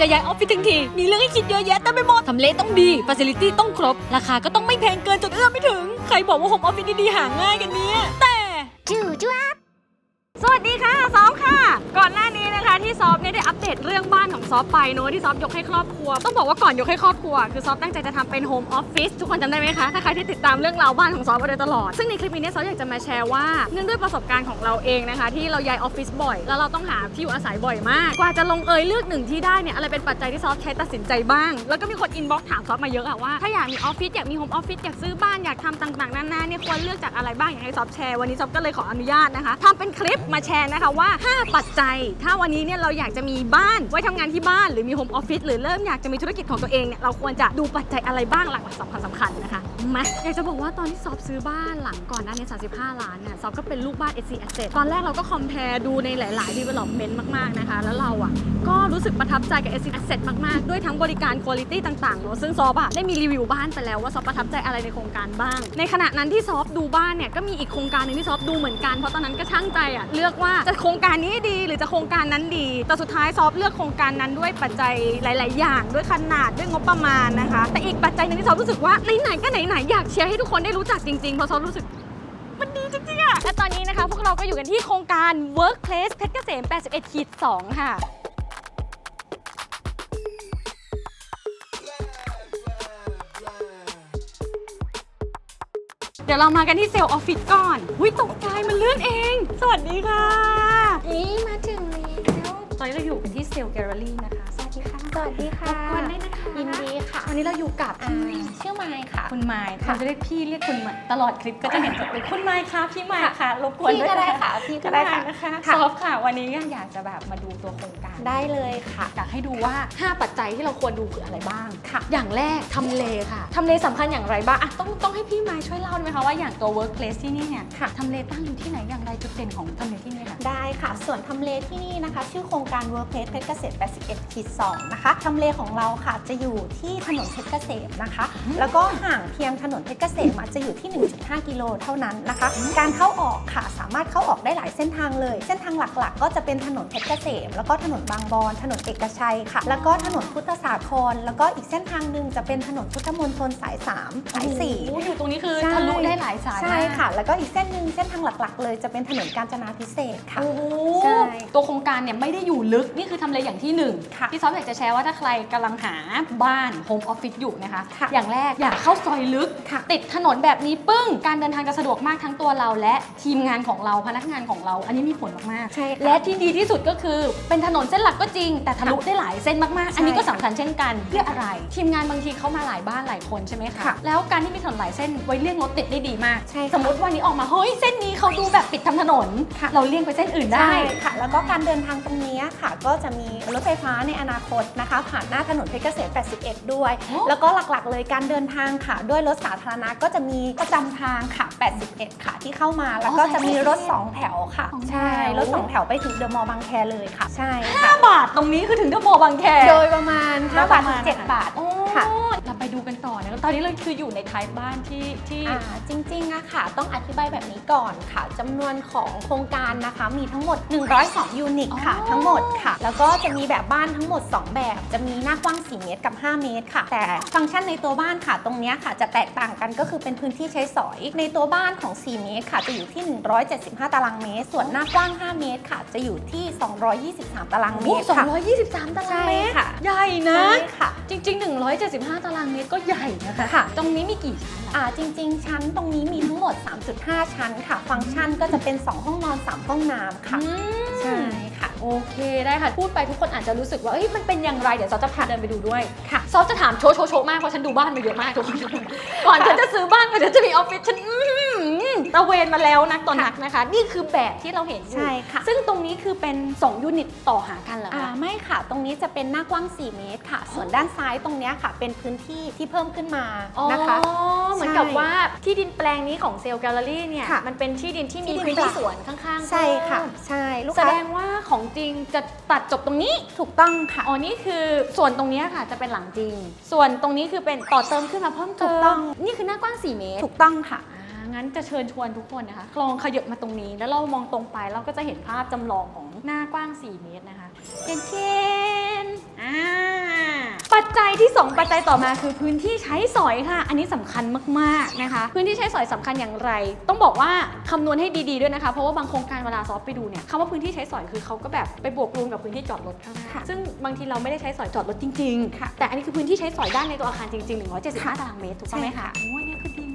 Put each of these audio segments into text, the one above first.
จะย้ายออฟฟิศทั้งที มีเรื่องให้คิดเยอะแยะเต็มไปหมดทำเลต้องดีฟ a ซิลิตี้ต้องครบ ราคาก็ต้องไม่แพงเกินจนเอื้อมไม่ถึง ใครบอกว่าโฮมออฟฟิศดีๆหาง่ายกันเนี่ยแต่จู่จ้วบ สวัสดีค่ะซอฟค่ะ ก่อนหน้านี้นะคะที่ซอฟเนี่ยได้อัปเดตเรื่องบ้านของซอฟไปเนอะที่ซอฟยกให้ครอบครัว ต้องบอกว่าก่อนยกให้ครอบครัว คือซอฟตั้งใจจะทำเป็นโฮมออฟฟิศทุกคนจำได้ไหมคะ ถ้าใครที่ติดตามเรื่องราวบ้านของซอฟมาโดยตลอด ซึ่งในคลิปนี้เนี่ยซอฟอยากจะมาแชร์ว่าเนื่องด้วยประสบการณ์ของเราเองนะคะ ที่เราย้ายออฟฟิศบ่อย แล้วเราต้องหาที่อยู่อาศัยบ่อยมาก กว่าจะลงเอยเลือกหนึ่งที่ได้เนี่ยอะไรเป็นปัจจัยที่ซอฟใช้ตัดสินใจบ้าง แล้วก็มีคนอินบ็อกถามซอฟมาเยอะอะว่าถ้าอยากมีออฟฟิศอยากมีโฮมออฟฟิศอยากซื้อบ้านอยากทำต่างๆนานาเนี่ยควรเลือกจากอะไรบ้างอยากให้ซอฟแชร์วันนี้ซอฟก็เลยขออนุญาตนะคะทำเป็นคลิปมาแชร์นะคะว่า 5 ปัจจัย ถ้าวันนี้เนี่ยเราอยากจะมีบ้านไว้ทำงานที่บ้าน หรือมีโฮมออฟฟิศหรือเริ่มอยากจะมีธุรกิจของตัวเองเนี่ยเราควรจะดูปัจจัยอะไรบ้างหลักสำคัญสำคัญนะคะมาอยากจะบอกว่าตอนที่ซอฟซื้อบ้านหลังก่อนหน้านี้35 ล้านเนี่ยซอฟก็เป็นลูกบ้าน SC Asset ตอนแรกเราก็คอมเพลดูในหลาย ๆ development มาก ๆ นะคะ แล้วเราอะก็รู้สึกประทับใจกับ SC Asset มาก ๆ ด้วยทั้งบริการคุณภาพต่างๆเนอะซึ่งซอฟอะได้มีรีวิวบ้านไปแล้วว่าซอฟประทับใจอะไรในโครงการบ้าง ในขณะนั้นที่ซอฟดูบ้านเนี่ยก็มีอีกโครงการหนึ่งที่ซอฟดูเหมือนกันเพราะตอนนั้นก็ช่างใจอะเลือกว่าจะโครงการนี้ดีหรือจะโครงการนั้นดี แต่สุดท้ายซอฟเลือกโครงการนั้นด้วยปัจจัยหลาย ๆ อย่าง ด้วยขนาดด้วยงบประมาณนะคะ แต่อีกปัจจัยหนึ่งที่ซอฟรู้สึกว่าไหน ๆ ก็ไหน ๆ อยากเชียร์ให้ทุกคนได้รู้จักจริง ๆ เพราะซอฟรู้สึกมันดีจริงๆอะและตอนนี้นะคะ พวกเราก็อยู่กันที่โครงการ Workplace เพชรเกษม 81 2 ค่ะ เดี๋ยวเรามากันที่เซลล์ออฟฟิศก่อนวิตกใจมันเลื่อนเอง สวัสดีค่ะอีมาถึงแล้วตอนนี้เราอยู่กันที่เซลล์แกลเลอรี่นะคะ สวัสดีค่ะสวัสดีค่ะรบกวนได้นะคะ ยินดีค่ะวันนี้เราอยู่กับอ่าชื่อไมค์ค่ะ คุณไมค์ค่ะ เราจะเรียกพี่เรียกคุณไมค์ตลอดคลิปก็จะเห็นจะเป็นคุณไมค์ค่ะพี่ไมค์ค่ะรบกวนพี่ด้วยก็ได้นค่ะ พี่ก็ก็ได้ได้ค่ะ นะคะค่ะ ซอฟค่ะ วันนี้อยากจะแบบมาดูตัวโครงการ ได้เลยค่ะ อยากให้ดูว่า 5 ปัจจัยที่เราควรดูคืออะไรบ้างค่ะ อย่างแรกทำเลค่ะทำเลสำคัญอย่างไรบ้างอะต้องต้องให้พี่ไม้ช่วยเล่าได้ไหมคะว่าอย่างตัว workplace ที่นี่เนี่ยค่ะ ทำเลตั้งอยู่ที่ไหนอย่างไรจุดเด่นของทำเลที่นี่ค่ะ ได้ค่ะ ส่วนทำเลที่นี่นะคะ ชื่อโครงการ Workplace เพชรเกษม81ขีด2นะคะทำเลของเราค่ะจะอยู่ที่ถนนเพชรเกษมนะคะ แล้วก็ห่างเพียงถนนเพชรเกษมอาจจะอยู่ที่ 1.5 กิโลเท่านั้นนะคะ การเข้าออกค่ะสามารถเข้าออกได้หลายเส้นทางเลย เส้นทางหลักๆ ก็จะเป็นถนนเพชรเกษม แล้วก็ถนนบางบอนถนนเอกชัยค่ะ แล้วก็ถนนพุทธสาคร แล้วก็อีกเส้นทางหนึ่งจะเป็นถนนพุทธมณฑลสาย3สาย4 โอ้โหอยู่ตรงนี้คือใช่ ทะลุได้หลายสายใช่มากค่ะ แล้วก็อีกเส้นหนึ่งเส้นทางหลักๆ เลยจะเป็นถนนกาญจนาพิเศษกค่ะ โอ้โหใช่ตัวโครงการเนี่ยไม่ได้อยู่ลึก นี่คือทำเลอย่างที่หนึ่งค่ะที่ซอฟอยากจะแชร์ว่าถ้าใครกำลังหาบ้านโฮมออฟฟิศอยู่นะคะค่ะอย่างแรกอยากเข้าซอยลึกค่ะติดถนนแบบนี้ปึ้ง การเดินทางจะสะดวกมากทั้งตัวเราและทีมงานของเราพนักงานของเรา อันนี้มีผลมากๆ ใช่ค่ะและที่ดีที่สุดก็คือเป็นถนนเส้นหลักก็จริง แต่ทะลุได้หลายเส้นมากๆใช่อันนี้ก็สำคัญเช่นกันเพื่ออะไร ทีมงานบางทีเขามาหลายบ้านหลายคนใช่ไหมคะค่ะแล้วการที่มีถนนหลายเส้นไว้เลี่ยงรถติดได้ดีมากใช่ค่ะสมมติวันนี้ออกมาเฮ้ยเส้นนี้เขาดูแบบปิดทำถนนค่ะเราเลี่ยงไปเส้นอื่นได้ใช่ค่ะ แล้วก็การเดินทางตรงนี้ค่ะ ก็จะมีรถไฟฟ้าในอนาคตนะคะ ผ่านหน้าถนนเพชรเกษม 81 ด้วยโอ้แล้วก็หลักๆ เลยการเดินทางค่ะ ด้วยรถสาธารณะก็จะมีประจำทางค่ะ 81 ค่ะ ที่เข้ามาแล้วก็จะมีรถ 2 แถวค่ะสองแถวใช่ รถ 2 แถวไปถึงเดอะมอลล์บางแคเลยค่ะ ใช่ค่ะ5บาทตรงนี้คือถึงเดอะมอลล์บางแค โดยประมาณโดย5ปบาทระมาณถึง7บาทโอ้ค่ะเรา ไปดูกันต่อนะตอนนี้เราคืออยู่ในท้ายบ้านที่ที่ อ่าจริงๆอะค่ะ ต้องอธิบายแบบนี้ก่อนค่ะจำนวนของโครงการนะคะ มีทั้งหมด 102 ยูนิตค่ะ อ๋อ ทั้งหมดค่ะ แล้วก็จะมีแบบบ้านทั้งหมด 2 แบบ จะมีหน้ากว้าง 4 เมตรกับ 5 เมตรค่ะ แต่ฟังก์ชันในตัวบ้านค่ะ ตรงเนี้ยค่ะ จะแตกต่างกันก็คือเป็นพื้นที่ใช้สอย ในตัวบ้านของ 4 เมตรค่ะ จะอยู่ที่ 175 ตารางเมตร ส่วนหน้ากว้าง 5 เมตรค่ะ จะอยู่ที่ 223 ตารางเมโอ้ตรสองค่ะ ร้อยยี่สิบสามตารางเมตรใช่ค่ะ ใหญ่นะ ใช่ค่ะ จริง ๆ 175 ตารางเมตรก็ใหญ่นะคะค่ะ ตรงนี้มีกี่ชั้นล่ะ อ่าจริง ๆ ชั้นตรงนี้มีทั้งหมด 3.5 ชั้นค่ะ ฟังก์ชันก็จะเป็น 2 ห้องนอน 3 ห้องน้ำค่ะ อืมใช่ค่ะ โอเคได้ค่ะ พูดไปทุกคนอาจจะรู้สึกว่าเอ้ยมันเป็นอย่างไร เดี๋ยวซอฟจะพาเดินไปดูด้วยค่ะ ซอฟจะถามโชว์โชว์โชว์มากเพราะฉันดูบ้านมาเยอะมากทุกคน ก่อนฉันจะซื้อบ้านก่อนฉันจะมีออฟฟิศฉันอื้อหือ ตะเวนมาแล้วนักต่อนักนะคะ นี่คือแบบที่เราเห็นอยู่ใช่ค่ะ ซึ่งตรงนี้คือเป็น 2 ยูนิตต่อหากันเหรออ่าคะไม่ค่ะ ตรงนี้จะเป็นหน้ากว้าง 4 เมตรค่ะ ส่วนด้านซ้ายตรงเนี้ยค่ะ เป็นพื้นที่ที่เพิ่มขึ้นมานะคะอ๋อเหมือนกับว่าที่ดินแปลงนี้ของเซลล์แกลเลอรี่เนี่ย ค่ะมันเป็นที่ดินที่มีที่ดินพื้นที่เปล่า สวนข้างๆใช่ค่ะเพิ่มใช่ลูกแสค้าดงว่าของจริงจะตัดจบตรงนี้ ถูกต้องค่ะ อ๋อ นี่คือส่วนตรงเนี้ยค่ะจะเป็นหลังจริง ส่วนตรงนี้คือเป็นต่อเติมขึ้นมาเพิ่มเติถูมกต้อง นี่คือหน้ากว้าง 4 เมตร ถูกต้องค่ะ อ่า งั้นจะเชิญชวนทุกคนนะคะลองขยับมาตรงนี้ แล้วเรามองตรงไปเราก็จะเห็นภาพจำลองของหน้ากว้าง 4 เมตรนะคะเจนเจนอ่อ่าปัจจัยที่ 2 ปัจจัยต่อมาคือพื้นที่ใช้สอยค่ะ อันนี้สำคัญมากๆนะคะ พื้นที่ใช้สอยสำคัญอย่างไร ต้องบอกว่าคำนวณให้ดีๆด้วยนะคะ เพราะว่าบางโครงการเวลาซอฟไปดูเนี่ยคำว่าพื้นที่ใช้สอยคือเขาก็แบบไปบวกรวมกับพื้นที่จอดรถข้างหน้าค่ะซึ่งบางทีเราไม่ได้ใช้สอยจอดรถจริงค่ะๆแต่อันนี้คือพื้นที่ใช้สอยด้านในตัวอาคารจริงๆ175ตารางเมตรถูกต้องไหมใช่คะค่ะโอ้ยเนี่ยคือดีมาก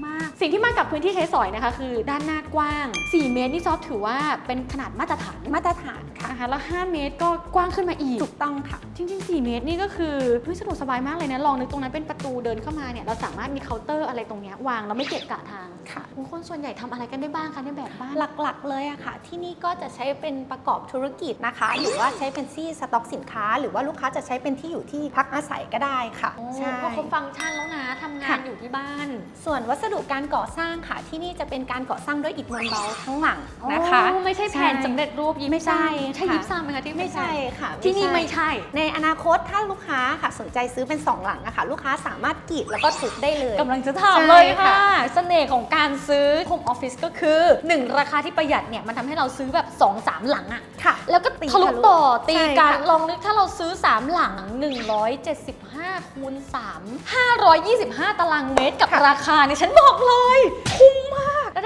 สิ่งที่มากับพื้นที่ใช้สอยนะคะ คือด้านหน้ากว้าง 4 เมตรนี่ซอฟถือว่าเป็นขนาดมาตรฐานมาตรฐานค่ะนะคะแล้ว 5 เมตรก็กว้างขึ้นมาอีก ถูกต้องค่ะ จริง ๆ 4 เมตรนี่ก็คือเฮ้ยสะดวกสบายมากเลยนะ ลองนึกตรงนั้นเป็นประตูเดินเข้ามาเนี่ย เราสามารถมีเคาน์เตอร์อะไรตรงเนี้ยวางแล้วไม่เกะกะทางค่ะโอ้คนส่วนใหญ่ทำอะไรกันได้บ้างคะในแบบบ้าน หลักๆเลยอะค่ะ ที่นี่ก็จะใช้เป็นประกอบธุรกิจนะคะ หรือว่าใช้เป็นที่สต็อกสินค้า หรือว่าลูกค้าจะใช้เป็นที่อยู่ที่พักอาศัยก็ได้ค่ะ ใช่ใช่เพราะเขาฟังก์ชันแล้วนะทำงานค่ะ อยู่ที่บ้าน ส่วนวัสดุการก่อสร้างค่ะ ที่นี่จะเป็นการก่อสร้างด้วยอิฐมวลเบาทั้งหลังนะคะอ๋อไม่ใช่แผ่นสำเร็จรูปยิปไม่ใช่ซ้ำใช่ค่ะยิปซ้ำไหมคะที่ไม่ใช่ค่ะ ที่นี่ไม่ใช่ ในอนาคตถ้าลูกค้าค่ะสนใจซื้อเป็น 2 หลังอะค่ะลูกค้าสามารถกรีดแล้วก็ทุบได้เลยกำลังจะถามใช่เลยค่ะค่ะเสน่ห์ของการซื้อโฮมออฟฟิศก็คือ 1 ราคาที่ประหยัดเนี่ยมันทำให้เราซื้อแบบ2-3หลังอะค่ะ แล้วก็ตีทะลุทะลุต่อตีใช่กันค่ะลองนึกถ้าเราซื้อ 3 หลัง 175คูณ3 525 ตารางเมตรกับราคาเนี่ยฉันบอกเลยคุ้ม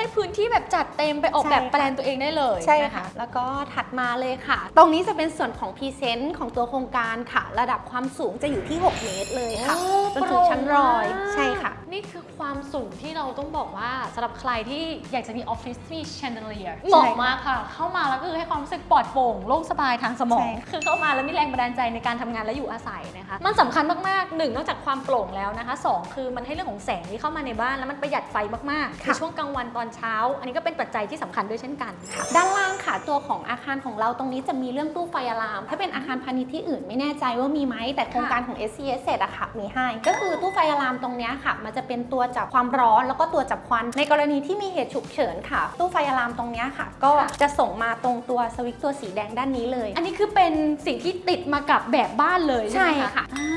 ได้พื้นที่แบบจัดเต็มไปออกแบบแปลนตัวเองได้เลยใช่นค่ะ แล้วก็ถัดมาเลยค่ะ ตรงนี้จะเป็นส่วนของพรีเซนต์ของตัวโครงการค่ะ ระดับความสูงจะอยู่ที่ 6 เมตรเลยค่ะโอ้จนถึงชั้นรอยโปร่งมากใช่ค่ะ นี่คือความสูงที่เราต้องบอกว่าสำหรับใครที่อยากจะมีออฟฟิศที่มีแชนเดลียร์เหมาะมากค่ะ เข้ามาแล้วก็คือให้ความรู้สึกปลอดโปร่งโล่งสบายทางสมองใช่ค่ะคือเข้ามาแล้วมีแรงบันดาลใจในการทำงานและอยู่อาศัยนะคะ มันสำคัญมากๆหนึ่งนอกจากความโปร่งแล้วนะคะสองคือมันให้เรื่องของแสงที่เข้ามาในบ้านแล้วมันประหยัดไฟมากๆในช่วงกลางวันตอนเช้า อันนี้ก็เป็นปัจจัยที่สำคัญด้วยเช่นกันค่ะด้านล่างค่ะตัวของอาคารของเราตรงนี้จะมีเรื่องตู้ไฟอะลาม ถ้าเป็นอาคารพาณิชย์ที่อื่นไม่แน่ใจว่ามีไหมแต่โครงการของ s c s เอะค่ะมีให้ ก็คือตู้ไฟอะลามตรงเนี้ยค่ะ มันจะเป็นตัวจับความร้อน แล้วก็ตัวจับควัน ในกรณีที่มีเหตุฉุกเฉินค่ะ ตู้ไฟอะลามตรงเนี้ยค่ะ ก็ค่ะจะส่งมาตรงตัวสวิตช์ตัวสีแดงด้านนี้เลย อันนี้คือเป็นสิ่งที่ติดมากับแบบบ้านเลยใช่ไหมใช่คะค่ะอ่า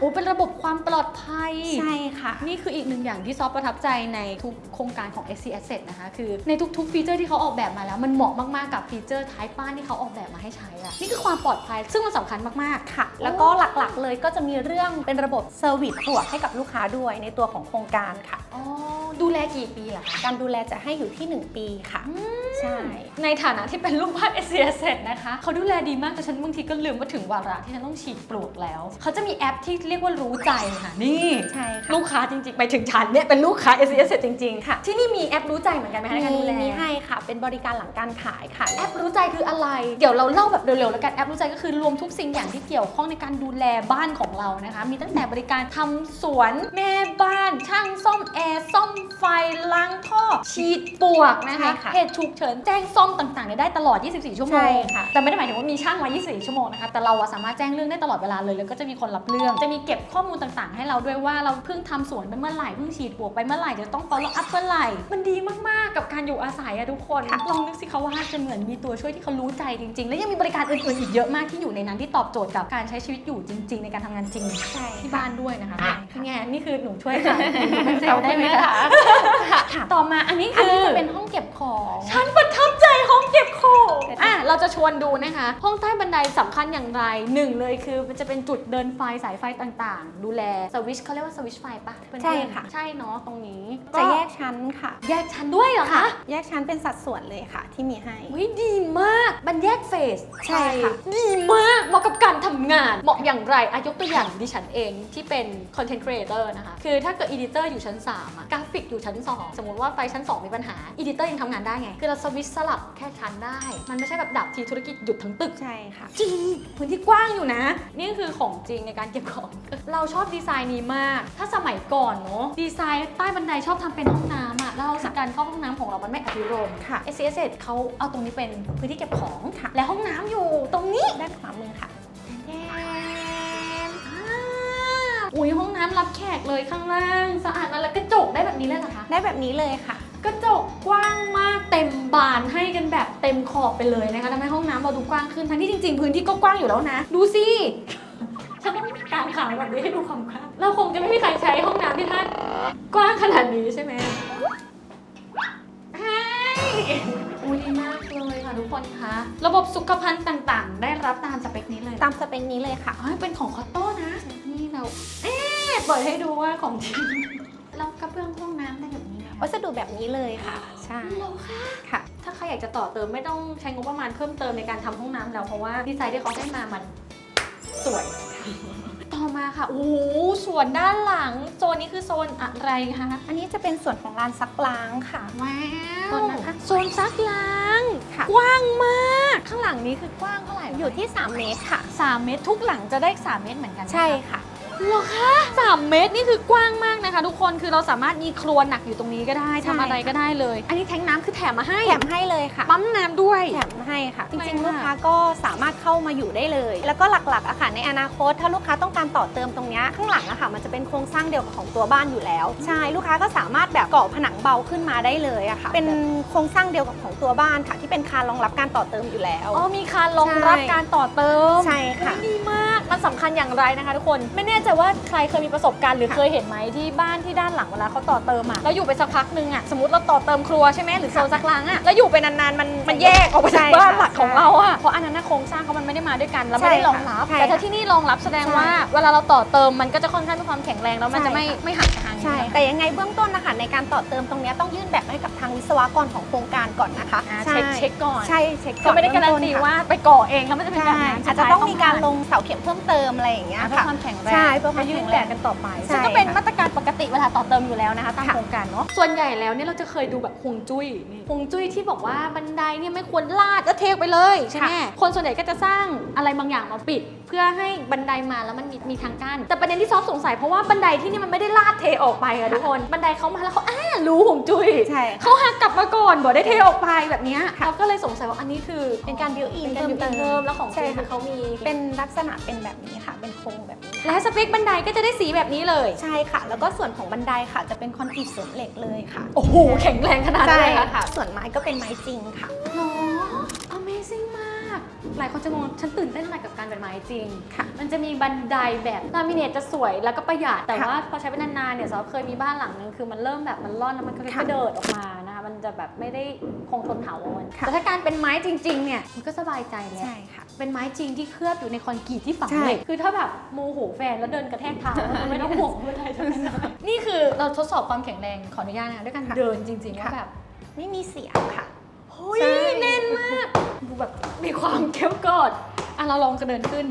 โอ้เป็นระบบความปลอดภัย ใช่ค่ะ นี่คืออีกหนึ่งอย่างที่ซอฟประทับใจในทุกโครงการของ SC Asset นะคะ คือในทุกๆฟีเจอร์ที่เขาออกแบบมาแล้ว มันเหมาะมากๆกับฟีเจอร์ท้ายบ้านที่เขาออกแบบมาให้ใช้อะนี่คือความปลอดภัย ซึ่งมันสำคัญมากค่ะ แล้วก็หลักๆเลยก็จะมีเรื่องเป็นระบบเซอร์วิสบวกให้กับลูกค้าด้วยในตัวของโครงการค่ะๆอ๋อ ดูแลกี่ปีล่ะคะการดูแลจะให้อยู่ที่ 1 ปีค่ะ ใช่ ในฐานะที่เป็นลูกบ้าน SC Asset นะคะเขาดูแลดีมากแต่ฉันบางทีก็ลืมว่าถึงวาระที่ฉันต้องฉีดปลวกแล้ว เขาจะมีแอปที่เรียกว่ารู้ใจค่ะนี่ใช่ค่ะลูกค้าจริงๆ ไปถึงฉันเนี่ยเป็นลูกค้า S S จริงๆค่ะ ที่นี่มีแอปรู้ใจเหมือนกันไหมคะในการดูแลมีให้ค่ะ เป็นบริการหลังการขายค่ะ แอปรู้ใจคืออะไร เดี๋ยวเราเล่าแบบเร็วๆแล้วกันแอปรู้ใจก็คือรวมทุกสิ่งอย่างที่เกี่ยวข้องในการดูแลบ้านของเรานะคะ มีตั้งแต่บริการทำสวนแม่บ้าน ช่างซ่อมแอร์ซ่อมไฟล้างท่อฉีดปลวกนะคะใช่ค่ะ เหตุฉุกเฉินแจ้งซ่อมต่างๆเนี่ยได้ตลอด 24 ชั่วโมใช่งค่ะ แต่ไม่ได้หมายถึงว่ามีช่างไว้ 24 ชั่วโมงนะคะ แต่เราอะสามารถแจ้งเรื่องได้ตลอดเวลาเลย แล้วก็จะมีคนรับเรื่อง จะมีเก็บข้อมูลต่างๆ ให้เราด้วยว่าเราเพิ่งทำสวนไปเมื่อไหร่ เพิ่งฉีดปลวกไปเมื่อไหร่ จะต้อง follow up เมื่อไหร่ มันดีมากๆ กับการอยู่อาศัยอะทุกคนค่ะลองนึกสิคะว่าจะเหมือนมีตัวช่วยที่เขารู้ใจจริง ๆ และยังมีบริการอื่นๆ อีกเยอะมากที่อยู่ในนั้นที่ตอบโจทย์กับการใช้ชีวิตอยู่จริง ๆ ในการทำงานจริง ใช่ที่ค่ะบ้านด้วยนะคะ ค่ะ นี่ไงนี่คือหนูช่วยค่ะแซขอวบได้คุณไหมนะคะคะค่ะต่อมาอันนี้อันคือนี้จะเป็นห้องเก็บของ ฉันประทับใจ เป็นอะเราจะชวนดูนะคะ ห้องใต้บันไดสำคัญอย่างไรหนึ่งเลยคือมันจะเป็นจุดเดินไฟสายไฟต่างๆ ดูแลสวิตชเขาเรียกว่าสวิตชไฟปะเพื่อนๆใช่ค่ะ ใช่เนาะตรงนี้จะแยกชั้นค่ะ แยกชั้นด้วยเหรอคะแยกชั้นเป็นสัดส่วนเลยค่ะ ที่มีให้วิดีมากมันแยกเฟสใช่ค่ะดีมากเหมาะกับการทำงานเหมาะอย่างไรอายกตัวอย่างดิฉันเองที่เป็น content creator นะคะคือถ้าเกิด editor อยู่ชั้น3อะกราฟิกอยู่ชั้น 2 สมมติว่าไฟชั้น 2 มีปัญหา editor ยังทำงานได้ไง คือเราสวิตช์สลับแค่ชั้นได้ มันไม่ใช่แบบดับทีธุรกิจหยุดทั้งตึก ใช่ค่ะ จริง พื้นที่กว้างอยู่นะ นี่คือของจริงในการเก็บของ เราชอบดีไซน์นี้มาก ถ้าสมัยก่อนเนาะดีไซน์ใต้บันไดชอบทำเป็นห้องน้ำอะแล้วเรารู้สึกการเข้าห้องน้ำของเรามันไม่อภิรมย์ค่ะ s s เขาเอาตรงนี้เป็นพื้นที่เก็บของค่ะ และห้องน้ำอยู่ตรงนี้ด้านขวามือค่ะแดนอ่าอุ้ยห้องน้ำรับแขกเลยข้างล่าง สะอาดมากแล้วกระจกได้แบบนี้เลยเหรอคะ ได้แบบนี้เลยค่ะ กระจกกว้างมากเต็มบานให้กันแบบเต็มขอบไปเลยนะคะทำให้ห้องน้ำเราดูกว้างขึ้นทั้งที่จริงๆพื้นที่ก็กว้างอยู่แล้วนะ ดูสิฉันต้องกางขาแบบนี้ให้ดูความกว้างเราคงจะไม่มีใครใช้ห้องน้ำที่ท่ากว้างขนาดนี้ใช่ไหมใช่อุ้ยดีมากเลยค่ะค่ะทุกคนคะ ระบบสุขภัณฑ์ต่างๆ ได้รับตามสเปคนี้เลยตามสเปคนี้เลยค่ะอ๋อเป็นของคอตโต้นะ นี่เรา เอ๊ะเปิดให้ดูว่าของจริงแล้วกระเบื้องห้องน้ำได้ แบบนี้ไหมคะวัสดุแบบนี้เลยค่ะ ใช่เหรอคะค่ะ ถ้าใครอยากจะต่อเติมไม่ต้องใช้งบประมาณเพิ่มเติมในการทำห้องน้ำแล้วเพราะว่าดีไซน์ที่เขาให้มามันสวย ต่อมาค่ะ โอ้โหส่วนด้านหลัง โซนนี้คือโซนอะไรคะ อันนี้จะเป็นส่วนของลานซักล้างค่ะ ว้าโซวนนะคะโซนซักล้างค่ะ กว้างมาก ข้างหลังนี้คือกว้างเท่าไหร่เหรอยู่ที่ 3 เมตรค่ะ 3 เมตรทุกหลังจะได้ 3 เมตรเหมือนกันไหมคะใช่ค่ะเหรอคะ3เมตรนี่คือกว้างมากนะคะ ทุกคนคือเราสามารถมีครัวหนักอยู่ตรงนี้ก็ได้ใช่ ทำอะไรก็ได้เลย อันนี้แทงน้ำคือแถมมาให้แถมให้เลยค่ะ ปั๊มน้ำด้วย แถมให้ค่ะจไม่ริงๆค่ะลูกค้าก็สามารถเข้ามาอยู่ได้เลย แล้วก็หลักๆอะค่ะในอนาคต ถ้าลูกค้าต้องการต่อเติมตรงเนี้ยข้างหลังอะค่ะ มันจะเป็นโครงสร้างเดียวกับของตัวบ้านอยู่แล้ว ใช่ ลูกค้าก็สามารถแบบก่อผนังเบาขึ้นมาได้เลยอะค่ะ เป็นโครงสร้างเดียวกับของตัวบ้านค่ะ ที่เป็นคานรองรับการต่อเติมอยู่แล้ว อ๋อมีคานรองรับใช่ การต่อเติมใช่ค่ะอุ๊ยดีมาก มันสำคัญอย่างไรนะคะทุกคนไม่แน่ใจว่าใครเคยมีประสบการณ์หรือค่ะเคยเห็นไหมที่บ้านที่ด้านหลังเวลาเขาต่อเติมอะแล้วอยู่ไปสักพักหนึงอะสมมติเราต่อเติมครัวใช่ไหมหรือโซนซักล้างอะแล้วอยู่ไปนานๆมันมันแยกออกไปจากใช่บ้านค่ะหลักของใช่เราอะเพราะอันนั้นนะโครงสร้างเขามันไม่ได้มาด้วยกันแล้วไม่ได้ใช่รค่ะองรับใช่แต่ถ้าค่ะที่นี่รองรับแสดงใช่ว่า เวลาเราต่อเติมมันก็จะค่อนข้างมีความแข็งแรงแล้วมันใช่จะไม่ค่ะ ไม่หักทางใช่แต่ยังไงเบื้องต้นนะคะในการต่อเติมตรงเนี้ยต้องยื่นแบบให้กับทางวิศวกรของโครงการก่อนนะคะอ่าใช่เช็คเช็คก่อน ใช่เช็คก่ก็อนไม่ได้การันตีเบื้องต้ค่ะว่าไปก่อเองแล้วมันจะเป็นแบบใช่นั้นอาจจะต้องมีการลงเสาเข็มเพิ่มเติมอะไรอย่างเงี้ยเพื่อค่ะความแข็งแรงใช่เพื่อความยื่นแข็งแบแรงบกันต่อไป ใช่ ซึ่งก็เป็นค่ะมาตรการ ปกติเวลาต่อเติมอยู่แล้วนะคะตามค่ะโครงการเนาะส่วนใหญ่แล้วเนี่ยเราจะเคยดูแบบฮวงจุ้ยนี่ฮวงจุ้ยที่บอกว่าบันไดเนี่ยไม่ควรลาดก็เทไปเลยใช่ไหมคนส่วนใหญ่ก็จะสร้างอะไรบางอย่างมาปิด เพื่อให้บันไดมาแล้วมันมีมีทางกั้นแต่ประเด็นที่ซอฟสงสัยเพราะว่าบันไดที่นี่มันไม่ได้ลาดเทออกไปอะทุกคนบันไดเขามาแล้วเขาอ้ารู้ฮวงจุ้ยใช่ค่ะเขาหักกลับมาก่อนบอกได้เทออกไปแบบเนี้ยเราก็เลยสงสัยว่าอันนี้คือเป็นการ build in เป็นการ build in เพิ่มแล้วของใช่จริงคือค่ะเขามีเป็นลักษณะเป็นแบบนี้ค่ะ เป็นโครงแบบนี้ และสเปคบันไดก็จะได้สีแบบนี้เลย ใช่ค่ะ แล้วก็ส่วนของบันไดค่ะจะเป็นคอนกรีตเสริมเหล็กเลยค่ะโอ้โหแข็งแรงขนาดนั้นใช่เลยค่ะค่ะ ส่วนไม้ก็เป็นไม้จริงค่ะหรอ Amazing มาก หลายคนจะงงฉันตื่นเต้นอะไรกับการเป็นไม้จริง ค่ะ มันจะมีบันไดแบบลามิเนตจะสวยแล้วก็ประหยัดแต่ค่ะว่าพอใช้ไปนานๆเนี่ยซอฟเคยมีบ้านหลังนึงคือมันเริ่มแบบมันร่อนแล้วมันก็ค่ะกระเดิดออกมานะคะ มันจะแบบไม่ได้คงทนถาวรค่ะแต่ถ้าการเป็นไม้จริงๆเนี่ยมันก็สบายใจแล้วใช่ค่ะเป็นไม้จริงที่เคลือบอยู่ในคอนกรีตที่ฝังใช่เหล็กคือถ้าแบบโมโหแฟนแล้วเดินกระแทกเท้าไม่ต้องห่วงว่าใดจะเป็นอะไรนี่คือเราทดสอบความแข็งแรงขออนุญาตนะคะด้วยการค่ะเดินจริงๆว่าค่ะแบบไม่มีเสียงค่ะเฮ้ยใช่แน่นมากดูแบบมีความเข้มกอดอะเราลองกระเดินขึ้น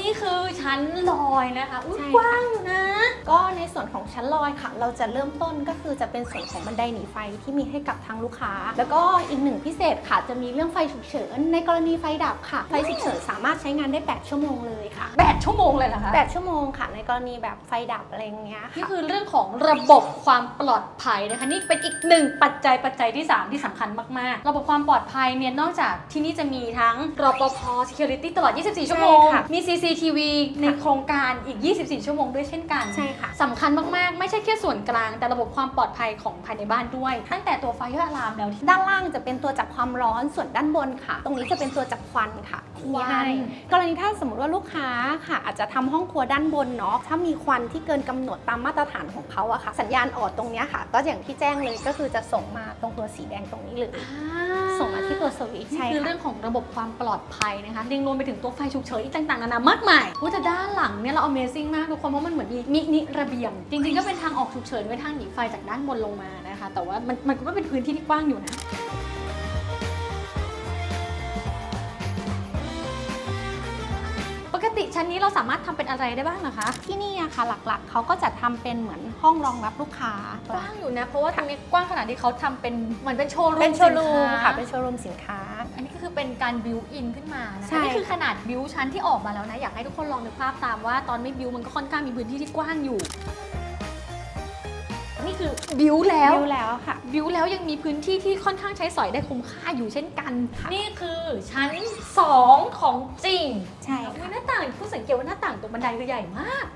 นี่คือชั้นลอยนะคะอุ้ยใช่ค่ะ กว้างอยู่นะ ก็ในส่วนของชั้นลอยค่ะ เราจะเริ่มต้นก็คือจะเป็นส่วนของบันไดหนีไฟที่มีให้กับทางลูกค้า แล้วก็อีกหนึ่งพิเศษค่ะ จะมีเรื่องไฟฉุกเฉินในกรณีไฟดับค่ะ ไฟฉุกเฉินสามารถใช้งานได้ 8 ชั่วโมงเลยค่ะแปดชั่วโมงเลยเหรอคะ8 ชั่วโมงค่ะ ในกรณีแบบไฟดับอะไรอย่างเงี้ยนี่ค่ะ คือเรื่องของระบบความปลอดภัยนะคะ นี่เป็นอีกหนึ่งปัจจัยปัจจัยที่ 3 ที่สำคัญมากๆ ระบบความปลอดภัยเนี่ยนอกจากที่นี่จะมีทั้งรปภ security ตลอด 24 ชั่วโมง ใช่ค่ะมี CCTV ในโครงการอีก 24 ชั่วโมงด้วยเช่นกันใช่ค่ะสำคัญมากๆ ไม่ใช่แค่ส่วนกลาง แต่ระบบความปลอดภัยของภายในบ้านด้วย ตั้งแต่ตัวไฟอะลามแล้วที่ด้านล่างจะเป็นตัวจับความร้อนส่วนด้านบนค่ะ ตรงนี้จะเป็นตัวจับควันค่ะควันใช่กรณีถ้าสมมติว่าลูกค้าค่ะ อาจจะทำห้องครัวด้านบนเนาะถ้ามีควันที่เกินกำหนดตามมาตรฐานของเขาอะค่ะ สัญญาณออดตรงเนี้ยค่ะ ก็อย่างที่แจ้งเลยก็คือจะส่งมาตรงตัวสีแดงตรงนี้เลย ส่งมาที่ตัวสวิตช์นี่ใช่คือค่ะเรื่องของระบบความปลอดภัยนะคะยังรวมไปถึงตัวไฟฉุกเฉินอีกต่างๆนานามากมายว่าแต่ด้านหลังเนี่ยเรา Amazing มากทุกคนเพราะมันเหมือนมีมินิระเบียง จริง ๆ ก็เป็นทางออกฉุกเฉินไว้ทางหนีไฟจากด้านบนลงมานะคะ แต่ว่ามันมันก็เป็นพื้นที่ที่กว้างอยู่นะ ติชั้นนี้เราสามารถทำเป็นอะไรได้บ้างนะคะ ที่นี่อะค่ะหลักๆ เขาก็จะทำเป็นเหมือนห้องรองรับลูกค้ากว้างอยู่นะเพราะว่าตรงนี้กว้างขนาดที่เขาทำเป็นเหมือนเป็นโชว์รูมเป็นโชว์รูมสินค่ะเป็นโชว์รูมสินค้า อันนี้ก็คือเป็นการบิวอินขึ้นมานะใช่คะนี่คือค่ะขนาดบิวชั้นที่ออกมาแล้วนะอยากให้ทุกคนลองนึกภาพตามว่าตอนไม่บิวมันก็ค่อนข้างมีพื้นที่ที่กว้างอยู่ นี่คือบิวแล้ววิวแล้วค่ะ บิวแล้วยังมีพื้นที่ที่ค่อนข้างใช้สอยได้คุ้มค่าอยู่เช่นกันค่ะนี่คือชั้น 2 ของจริงใช่อุ๊ค่ะยหน้าต่างผู้สังเกตว่าหน้าต่างตรงบันไดคือใหญ่มาก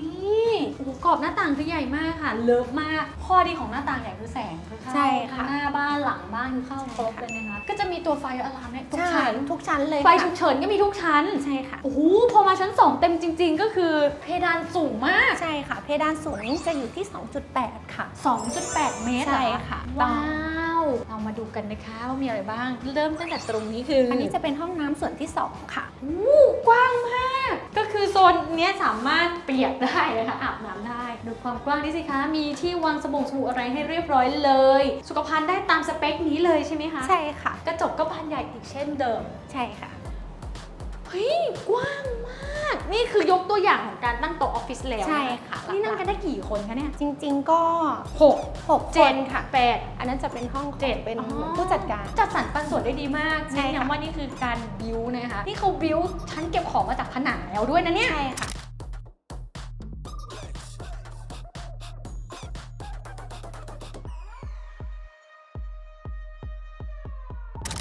นี่โอ้โหกรอบหน้าต่างคือใหญ่มากค่ะ เลิฟมาก ข้อดีของหน้าต่างใหญ่คือแสงคือเข้าใช่ค่ะทั้งหน้าบ้านหลังบ้านคือเข้าครบเลยนะคะ ก็จะมีตัวไฟอะลามเนี่ยทุกใช่ชั้น ทุกชั้นเลยไฟค่ะฉุกเฉินก็มีทุกชั้น ใช่ค่ะ โอ้โห พอมาชั้น 2 เต็มจริง ๆ ก็คือเพดานสูงมาก ใช่ค่ะ เพดานสูงจะอยู่ที่ 2.8 ค่ะ 2.8 เมตรเหรอใช่ค่ะ ว้าว เรามาดูกันนะคะว่ามีอะไรบ้าง เริ่มตั้งแต่ตรงนี้คืออัอันนี้จะเป็นห้องน้ำส่วนที่ 2 ค่ะอู้กว้างมาก ก็คือโซนเนี้ยสามารถเปียกได้นะคะอาบน้ำได้ดูความกว้างนี่สิคะ มีที่วางสบู่สบู่อะไรให้เรียบร้อยเลย สุขภัณฑ์ได้ตามสเปคนี้เลยใช่ไหมคะ ใช่ค่ะ กระจกก็บานใหญ่อีกเช่นเดิม ใช่ค่ะเฮ้ยกว้างมาก นี่คือยกตัวอย่างของการตั้งโต๊ะออฟฟิศแล้วนใช่ค่ะนี่นั่งกันได้กี่คนคะเนี่ยจริง ๆ ก็หก6คเจ็ดนค่ะ แปด อันนั้นจะเป็นห้องของเจ็ดเป็นอ๋อ ผู้จัดการ จัดสรรปันส่วนได้ดีมากใช่แนะค่ะนำว่านี่คือการบิวนะคะ นี่เขาบิวชั้นเก็บของมาจากผนังแล้วด้วยนะเนี่ย ใช่ค่ะ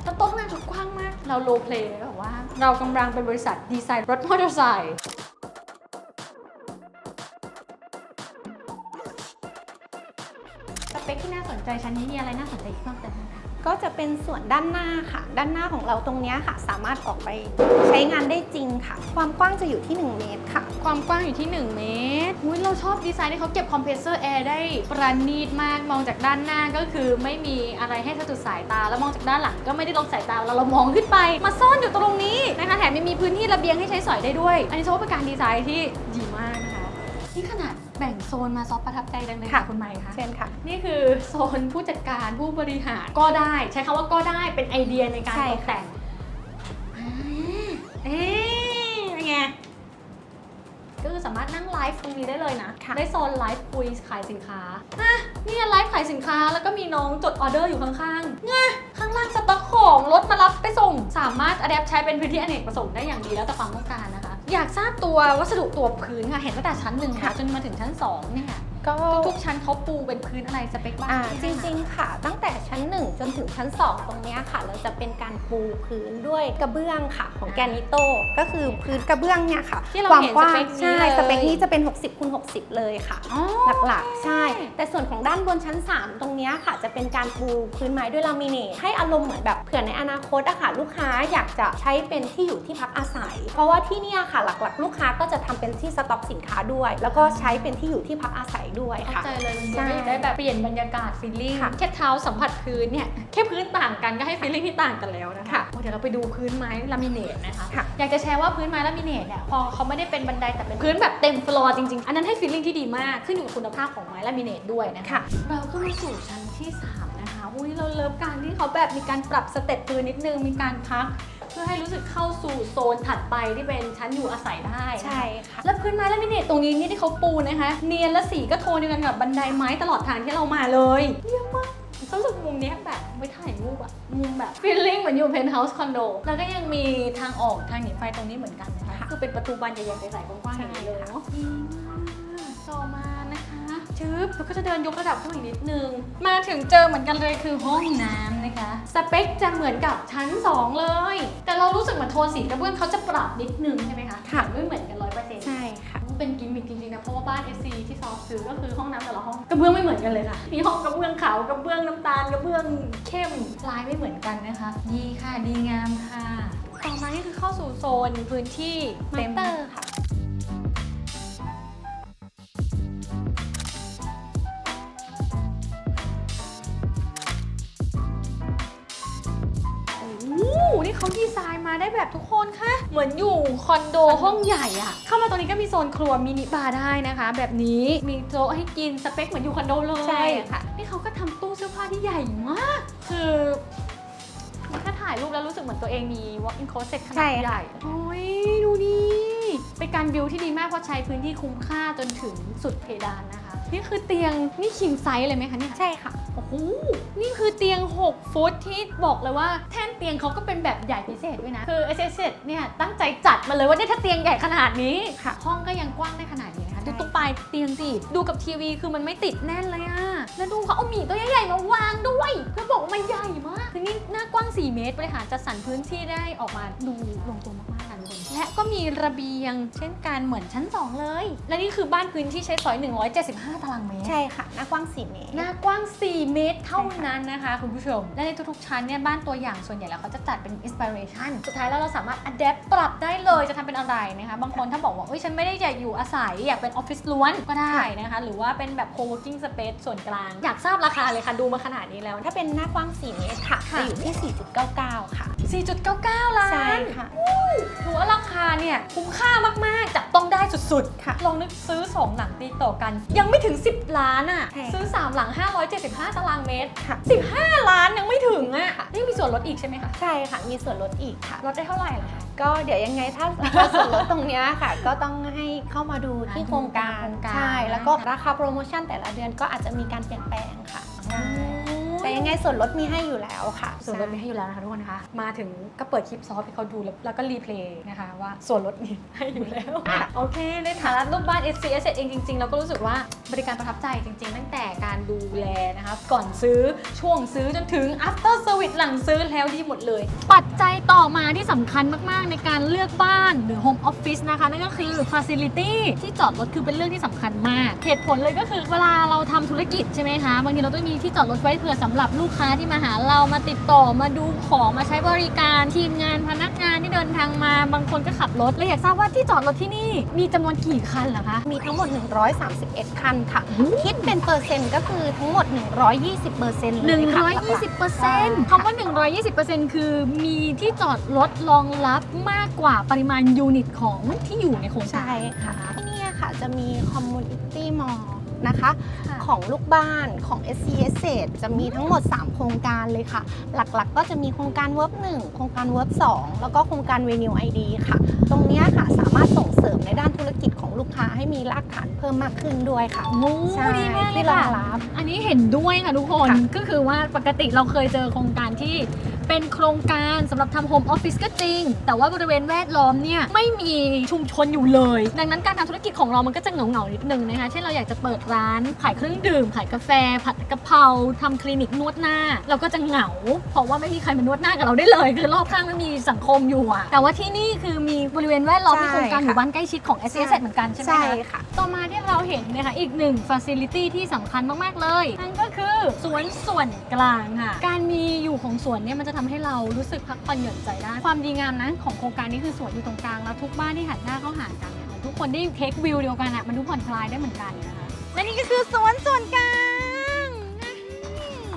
แล้วโต๊ะทำงานกว้างมาก เราโลเพลย์แบบว่า เรากำลังเป็นบริษัทดีไซน์รถมอเตอร์ไซค์สเปคที่น่าสนใจชั้นนี้มีอะไรน่าสนใจอีกเพิ่มเติมไหมคะ ก็จะเป็นส่วนด้านหน้าค่ะ ด้านหน้าของเราตรงนี้ค่ะ สามารถออกไปใช้งานได้จริงค่ะ ความกว้างจะอยู่ที่ 1 เมตรค่ะ ความกว้างอยู่ที่ 1 เมตรอุ้ยเราชอบดีไซน์ที่เขาเก็บคอมเพรสเซอร์แอร์ได้ประณีตมากมองจากด้านหน้าก็คือไม่มีอะไรให้สะดุดสายตา แล้วมองจากด้านหลังก็ไม่ได้ลงสายตาเราเรามองขึ้นไป มาซ่อนอยู่ตรงนี้นะคะแถมยังมีพื้นที่ระเบียงให้ใช้สอยได้ด้วย อันนี้ชว์เป็นการดีไซน์ที่ ซนมาซอฟประทับใจดังเลยค่ะค่ะคุณไมค์คะเช่นค่ะ นี่คือโซนผู้จัดการผู้บริหารก็ได้ ใช้คำว่าก็ได้เป็นไอเดียในการใช่ตกแต่งอ่าเอ๊ะเป็นไงก็คือสามารถนั่งไลฟ์ตรงนี้ได้เลยนะค่ะได้โซนไลฟ์คุยขายสินค้าอะนี่ไลฟ์ขายสินค้าแล้วก็มีน้องจดออเดอร์อยู่ข้างๆไงข้างล่างสต็อกของรถมารับไปส่ง สามารถอัดแอปใช้เป็นพื้นที่อเนกประสงค์ได้อย่างดีแล้วแต่ความต้องการนะคะ อยากทราบตัววัสดุตัวพื้นค่ะ เห็นตั้งแต่ชั้นหนึ่งค่ะจนมาถึงชั้นสองเนี่ย ก็ ทุกๆชั้นเขาปูเป็นพื้นอะไรสเปคบ้างอ่าที่จให้มาริงๆค่ะ ตั้งแต่ชั้น 1 จนถึงชั้น 2 ตรงเนี้ยค่ะ เราจะเป็นการปูพื้นด้วยกระเบื้องค่ะ ของแกรนิโตก็คือพื้นกระเบื้องเนี่ยค่ะที่เราความเห็นกว้างสเปคนี้ใช่เลยสเปคนี้จะเป็น 60คูณ60 เลยค่ะอ๋อ หลักๆ ใช่ แต่ส่วนของด้านบนชั้น 3 ตรงเนี้ยค่ะ จะเป็นการปูพื้นไม้ด้วยลามิเนตให้อารมณ์เหมือนแบบเผื่อในอนาคตอะค่ะ ลูกค้าอยากจะใช้เป็นที่อยู่ที่พักอาศัย เพราะว่าที่เนี่ยค่ะหลักๆ ลูกค้าก็จะทำเป็นที่สต็อกสินค้าด้วย แล้วก็ใช้เป็นที่อยู่ที่พักอาศัยด้วยเข้าค่ะ ใจเลยใช่มันจะได้แบบเปลี่ยนบรรยากาศฟีลลิ่งค่ะแค่เท้าสัมผัสพื้นเนี่ยแค่พื้นต่างกันก็ให้ฟีลลิ่งที่ต่างกันแล้วนะคะค่ะโอ้เดี๋ยวเราไปดูพื้นไม้ลามิเนตนะคะค่ะ อยากจะแชร์ว่าพื้นไม้ลามิเนตเนี่ยพอเขาไม่ได้เป็นบันไดแต่เป็นพื้นแบบเต็มฟลอร์จริงๆ อันนั้นให้ฟีลลิ่งที่ดีมากขึ้นอยู่กับคุณภาพของไม้ลามิเนตด้วยนะคะ ค่ะ เราก็มาสู่ชั้นที่ 3 นะคะ อุ้ยเราเลิฟการที่เขาแบบมีการปรับสเต็ปพื้นนิดนึง มีการพัก เพื่อให้รู้สึกเข้าสู่โซนถัดไปที่เป็นชั้นอยู่อาศัยได้นะคะใช่ค่ะแล้วพื้นไม้และมิเนตตรงนี้นี่ที่เขาปูนะคะ เนียนและสีก็โทนเดียวกันกับบันไดไม้ตลอดทางที่เรามาเลยเยี่ยมมากรู้สึกมุมเนี้ยแบบไม่ถ่ายรูปอะมุมแบบฟีลลิ่งเหมือนอยู่เพนท์เฮาส์คอนโดแล้วก็ยังมีทางออกทางหนีไฟตรงนี้เหมือนกันนะคะค่ะคือเป็นประตูบานใหญ่ๆใสๆกว้างๆอย่างนี้เลยเนาะดีมากต่อมานะคะ จึ๊บแล้วก็จะเดินยกระดับขึ้นมาอีกนิดนึง มาถึงเจอเหมือนกันเลยคือห้องน้ำนะคะ สเปคจะเหมือนกับชั้น 2 เลย แต่เรารู้สึกเหมือนโทนสีกระเบื้องเขาจะปรับนิดนึงใช่ไหมคะค่ะไม่เหมือนกันร้อยเปอร์เซ็นต์ใช่ค่ะ เป็นกิมมิคจริงๆนะเพราะว่าบ้าน SC ที่ซอฟซื้อก็คือห้องน้ำแต่ละห้องกระเบื้องไม่เหมือนกันเลยค่ะ มีห้องกระเบื้องขาวกระเบื้องน้ำตาลกระเบื้องเข้มลายไม่เหมือนกันนะคะ ดีค่ะดีงามค่ะ ต่อมานี่คือเข้าสู่โซนพื้นที่มาเต็สมเตอร์ค่ะ เขาดีไซน์มาได้แบบทุกคนค่ะ เหมือนอยู่คอนโดห้องใหญ่อะเข้ามาตรงนี้ก็มีโซนครัวมินิบาร์ได้นะคะ แบบนี้มีโต๊ะให้กินสเปคเหมือนอยู่คอนโดเลยใช่ค่ะนี่เขาก็ทำตู้เสื้อผ้าที่ใหญ่มาก คือถ้าถ่ายรูปแล้วรู้สึกเหมือนตัวเองมี walk-in closet ขใช่นาดค่ะใหญ่โอ้ยดูดีเป็นการบิวที่ดีมากเพราะใช้พื้นที่คุ้มค่าจนถึงสุดเพดานนะคะ นี่คือเตียงนี่คิงไซส์เลยไหมคะเนี่ยใช่ค่ะ โอ้โหนี่คือเตียง 6 ฟุตที่บอกเลยว่าแท่นเตียงเขาก็เป็นแบบใหญ่พิเศษด้วยนะ คือ s s เนี่ยตั้งใจจัดมาเลยว่าเนี่ยถ้าเตียงใหญ่ขนาดนี้ ค่ะห้องก็ยังกว้างได้ขนาดนี้นะคะใช่ดูตรงปลายเตียงสิดูกับทีวีคือมันไม่ติดแน่นเลยอะแล้วดูเขาเอาหมีตัวใหญ่ๆมาวางด้วยเพื่อบอกว่ามันใหญ่มากคือนี่หน้ากว้าง 4 เมตรบริหารจัดสรรพื้นที่ได้ออกมาดูลงตัวมากๆค่ะทุ กคนและก็มีระเบียง เช่นกันเหมือนชั้น 2 เลย และนี่คือบ้านพื้นที่ใช้สอย 175 ตารางเมตร ใช่ค่ะ หน้ากว้าง 4 เมตร หน้ากว้าง 4 เมตรเท่านั้นนะคะคุณผู้ชม และในทุกๆชั้นเนี่ยบ้านตัวอย่างส่วนใหญ่แล้วเขาจะจัดเป็น inspiration สุดท้ายแล้วเราสามารถ adapt ปรับได้เลยจะทำเป็นอะไรนะคะ บางคนถ้าบอกว่าเอ้ยฉันไม่ได้อยากอยู่อาศัย อยากเป็นออฟฟิศล้วนก็ได้นะคะ หรือว่าเป็นแบบ co-working space ส่วนกลาง อยากทราบราคาเลยค่ะดูมาขนาดนี้แล้ว ถ้าเป็นหน้ากว้าง 4 เมตรค่ะค่ะจะอยู่ที่ 4.99 ค่ะ 4.99 ล้านใช่ค่ะ ถือว่าราคาเนี่ยคุ้มค่ามากๆจับต้องได้สุดค่ะๆลองนึกซื้อ 2 หลังตีต่อกัน ยังไม่ถึง 10 ล้านอะ่ะ ใช่ซื้อ 3 หลัง 575 ตารางเมตร ค่ะ 15 ล้านยังไม่ถึงอะ่ะค่ะนี่มีส่วนลดอีกใช่ไหมคะ ใช่ค่ะ มีส่วนลดอีกค่ะ ลดได้เท่าไหร่ล่ะคะ ก็เดี๋ยวยังไงถ้า ถ้าส่วนลดตรงเนี้ยค่ะ ก็ต้องให้เข้ามาดูที่โครงการ โครงการใช่ แล้วก็ราคาโปรโมชั่นแต่ละเดือนก็อาจจะมีการเปลี่ยนแปลงค่ะ ใช่แต่ ยังไงส่วนลดมีให้อยู่แล้วค่ะ ส่วนลดมีให้อยู่แล้วนะคะทุกคนนะคะมาถึงก็เปิดคลิปซอฟต์ให้เขาดูแล้วแล้วก็รีเพลย์นะคะว่าส่วนลดมีให้อยู่แล้วค่ะโอเคในฐานะลูกบ้าน S C S เองจริงๆเราก็รู้สึกว่าบริการประทับใจจริง ๆ ตั้งแต่การดูแลนะคะก่อนซื้อช่วงซื้อจนถึง after service หลังซื้อแล้วดีหมดเลย ปัจจัยต่อมาที่สำคัญมากๆ ในการเลือกบ้านหรือ home office นะคะนั่นก็คือ facility ที่จอดรถคือเป็นเรื่องที่สำคัญมากเหตุผลเลยก็คือเวลาเราทำธุรกิจใช่ไหมคะบางทีเราต้องมีที่จอดรถไว้เผื่อสำหรับลูกค้าที่มาหาเรามาติดต่อมาดูของมาใช้บริการทีมงานพนักงานที่เดินทางมาบางคนก็ขับรถเลยอยากทราบว่าที่จอดรถที่นี่มีจำนวนกี่คันเหรอคะมีทั้งหมด 131 คันค่ะโอ้คิดเป็นเปอร์เซ็นต์ก็คือทั้งหมด 120เปอร์เซ็นต์เลยค่ะ120เปอร์เซ็นต์คำว่า 120เปอร์เซ็นต์คือมีที่จอดรถรองรับมากกว่าปริมาณยูนิตของที่อยู่ในโครงการใช่ค่ะที่นี่ค่ะจะมี Community Mall นะคะค่ะ ของลูกบ้านของ SC Estate จะมีทั้งหมด 3 โครงการเลยค่ะ หลักๆก็จะมีโครงการ Work 1โครงการ Work 2แล้วก็โครงการ Renew ID ค่ะ ตรงเนี้ยค่ะสามารถส่งเสริมในด้านธุรกิจของลูกค้าให้มีรากฐานเพิ่มมากขึ้นด้วยค่ะโอ้ใช่ดีมากเลที่ยรอค่ะงรับอันนี้เห็นด้วยค่ะทุกคนค่ะก็คือว่าปกติเราเคยเจอโครงการที่เป็นโครงการสำหรับทำโฮมออฟฟิศก็จริง แต่ว่าบริเวณแวดล้อมเนี่ยไม่มีชุมชนอยู่เลย ดังนั้นการทำธุรกิจของเรามันก็จะเหงาเหงาๆนิดนึงนะคะ เช่นเราอยากจะเปิดร้านขายเครื่องดื่ม ขายกาแฟ ผัดกะเพราทำคลินิกนวดหน้า เราก็จะเหงา เพราะว่าไม่มีใครมานวดหน้ากับเราได้เลย คือรอบข้างไม่มีสังคมอยู่อะแต่ว่าที่นี่คือมีบริเวณแวดล้อมใช่มีโครงการหมู่บ้านใกล้ชิดของ s อ s เหมือนกันใช่ไหมใช่คะ ค่ะ ต่อมาที่เราเห็นนะคะอีกหนึ่งฟ a ซิลิตี้ที่สำคัญมาก ๆ เลย นั่นก็คือสวนส่วนกลางค่ะ การมีอยู่ของสวนเนี่ยมันจะทำให้เรารู้สึกพักผ่อนหย่อนใจได้ ความดีงามนะของโครงการนี้คือสวนอยู่ตรงกลางแล้วทุกบ้านที่หันหน้าเข้าหากันเนี่ยทุกคนได้เทควิวเดียวกันอะมันดูผ่อนคลายได้เหมือนกันนะคะและนี่ก็คือสวนส่วนกลาง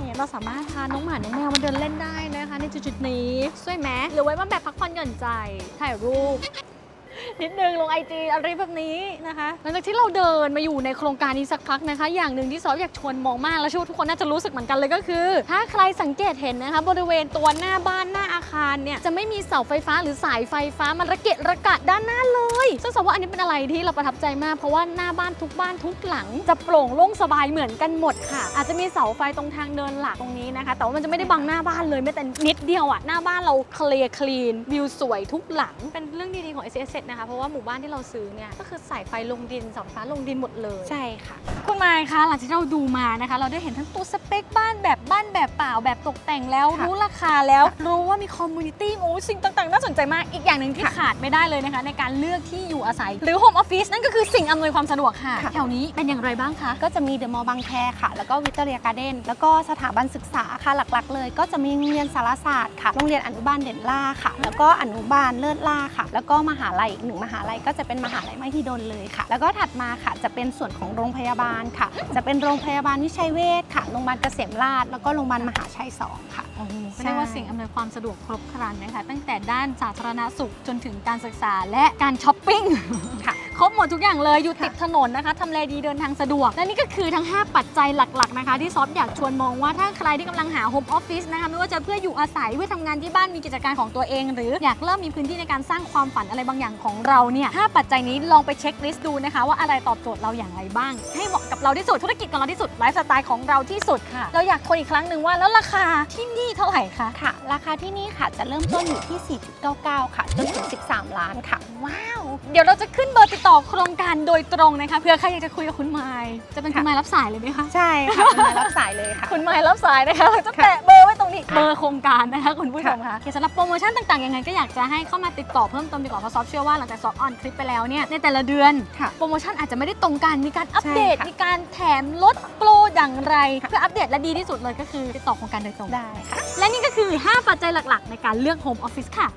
นี่เราสามารถพาน้องหมาน้องแมวมาเดินเล่นได้นะคะ ในจุดๆนี้สวยไหมหรือไว้มาแบบพักผ่อนหย่อนใจถ่ายรูป นิดนึงลงไอจีอะไรแบบนี้นะคะหลังจากที่เราเดินมาอยู่ในโครงการนี้สักพักนะคะ อย่างหนึ่งที่ซอฟอยากชวนมองมากแล้วเชื่อว่าทุกคนน่าจะรู้สึกเหมือนกันเลยก็คือ ถ้าใครสังเกตเห็นนะคะ บริเวณตัวหน้าบ้านหน้าอาคารเนี่ยจะไม่มีเสาไฟฟ้าหรือสายไฟฟ้ามันระเกะระกะด้านหน้าเลยซึ่งซอฟว่าอันนี้เป็นอะไรที่เราประทับใจมากเพราะว่าหน้าบ้านทุกบ้านทุกหลัง จะโปร่งโล่งสบายเหมือนกันหมดค่ะ อาจจะมีเสาไฟตรงทางเดินหลักตรงนี้นะคะ แต่ว่ามันจะไม่ได้บังหน้าบ้านเลยแม้แต่นิดเดียวอะหน้าบ้านเราเคลียร์คลีนวิวสวยทุกหลังเป็นเรื่องดีๆของ s อ s นะคะ เพราะว่าหมู่บ้านที่เราซื้อเนี่ยก็คือสายไฟลงดินเสาไฟฟ้าลงดินหมดเลย ใช่ค่ะ คุณมายคะหลังจากที่เราดูมานะคะ เราได้เห็นทั้งตัวสเปคบ้านแบบบ้านแบบเปล่าแบบตกแต่งแล้วค่ะรู้ราคาแล้ว รู้ว่ามีคอมมูนิตี้โอ้สิ่งต่างๆ น่าสนใจมากอีกอย่างหนึ่งที่ค่ะขาดไม่ได้เลยนะคะ ในการเลือกที่อยู่อาศัย หรือโฮมออฟฟิศนั่นก็คือสิ่งอำนวยความสะดวกค่ะค่ะ แถวนี้เป็นอย่างไรบ้างคะ ก็จะมีเดอะมอลล์บางแคค่ะ แล้วก็วิ c ตอเรียการ์เด้นแล้วก็สถาบันศึกษาค่ะหลักๆ เลย ก็จะมีโรงเรียนสารศาสตร์ค่ะ โรงเรียนอนุบาลเด่นล่าค่ะ แล้วก็อนุบาลเลิศล่าค่ะ แล้วก็มหาลัยอีกหนึ่งมหาลัยก็จะเป็นมหาลัยมหิดลเลยค่ะ แล้วก็ถัดมาค่ะจะเป็นส่วนของโรงพยาบาลค่ะ จะเป็นโรงพยาบาลวิชัยเวชค่ะโรงพยาบาลเกษมราษฎร์แล้วก็โรงพยาบาลมหาชัยสองค่ะโอ้โหก็เรียกว่าสิ่งอำนวยความสะดวกครบครันนะคะตั้งแต่ด้านสาธารณสุขจนถึงการศึกษาและการช้อปปิ้งค่ะ ครบหมดทุกอย่างเลย อยู่ติดค่ะถนนนะคะทำเลดีเดินทางสะดวก และนี่ก็คือทั้ง 5 ปัจจัยหลักๆนะคะ ที่ซอฟอยากชวนมองว่าถ้าใครที่กำลังหาโฮมออฟฟิศนะคะไม่ว่าจะเพื่ออยู่อาศัยเพื่อทำงานที่บ้านมีกิจการของตัวเอง หรืออยากเริ่มมีพื้นที่ในการสร้างความฝันอะไรบางอย่างของเราเนี่ยห้าปัจจัยนี้ลองไปเช็คลิสต์ดูนะคะ ว่าอะไรตอบโจทย์เราอย่างไรบ้าง ให้เหมาะกับเราที่สุดธุรกิจของเราที่สุดไลฟ์สไตล์ของเราที่สุดค่ะ เราอยากทวนอีกครั้งหนึ่งว่าแล้วราคาที่นี่เท่าไหร่คะค่ะ ราคาที่นี่ค่ะจะเริ่มต้นอยู่ที่ 4.99 ค่ะจนถึง 13 ล้านค่ะ ว้าว เดี๋ยวเราจะขึ้นเบอร์ติดต่อต่อโครงการโดยตรงนะคะเผื่อใครอยากจะคุยกับคุณไมล์จะเป็นคุณค่ะไมล์รับสายเลยไหมคะ ใช่ค่ะคุณมารับสายเลยค่ะ คุณไมล์รับสายนะคะเราจะค่ะแปะเบอร์ไว้ตรงนี้เบอร์โครงการนะคะคุณผู้ชมค่ะโอเคสำหรับโปรโมชั่นต่างๆยังไงก็อยากจะให้เข้ามาติดต่อเพิ่มเติมดีกว่าเพราะซอฟเชื่อว่าหลังจากซอฟออนคลิปไปแล้วเนี่ยในแต่ละเดือนค่ะโปรโมชั่นอาจจะไม่ได้ตรงกันมีการอัปเดตใช่ค่ะมีการแถมลดโปรอย่างไร เพื่ออัปเดตและดีที่สุดเลยก็คือติดต่อโครงการโดยตรงได้ค่ะและนี่ก็คือ 5 ปัจจัยหลักๆ ในการเลือก Home Office ค่ะ